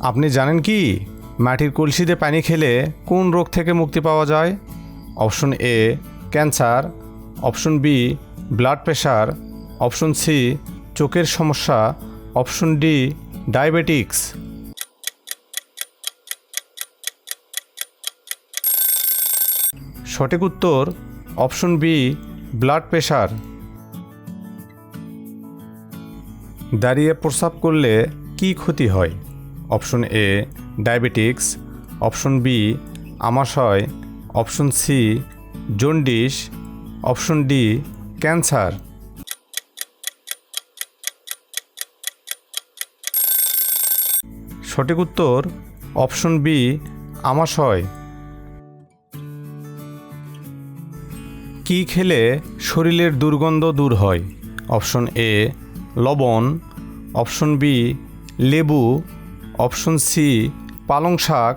আপনি জানেন কি? মাটির কলসিতে পানি খেলে কোন রোগ থেকে মুক্তি পাওয়া যায়? Option A, cancer. Option B, blood pressure. Option C, চোখের সমস্যা। Option D, diabetics. সঠিক উত্তর, অপশন বি, ব্লাড প্রেশার। দাঁড়িয়ে প্রস্রাব করলে কি ক্ষতি হয়? Option A, diabetics, option B, আমাশয়, option C, jaundice, option D, cancer. সঠিক উত্তর, অপশন বি, আমাশয়। কি খেলে শরীরের দুর্গন্ধ দূর হয়? অপশন এ, লবণ, অপশন বি, লেবু অপশন সি পালং শাক।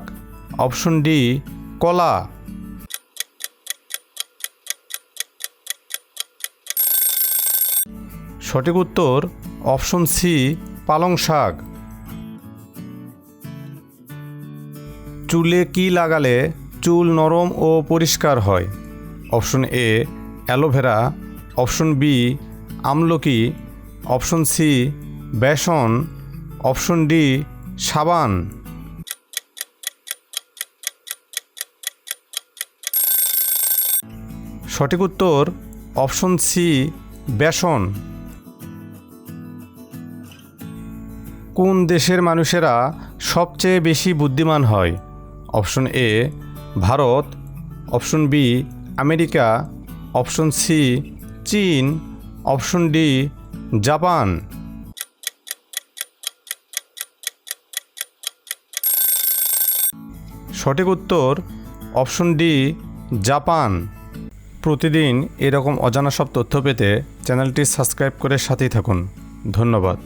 অপশন ডি কলা। সঠিক উত্তর, অপশন সি পালং শাক। চুলে কি লাগালে চুল নরম ও পরিষ্কার হয়? Option A aloe vera. Option B আমলকি। অপশন সি বেসন। অপশন ডি সাবান। সঠিক উত্তর, অপশন সি বেসন। কোন দেশের মানুষেরা সবচেয়ে বেশি বুদ্ধিমান হয়? Option A Bharat. Option B America. Option C চীন। Option D Japan. সঠিক উত্তর, অপশন ডি, জাপান। প্রতিদিন এরকম অজানা সব তথ্য পেতে চ্যানেলটি সাবস্ক্রাইব করে সাথেই থাকুন। ধন্যবাদ।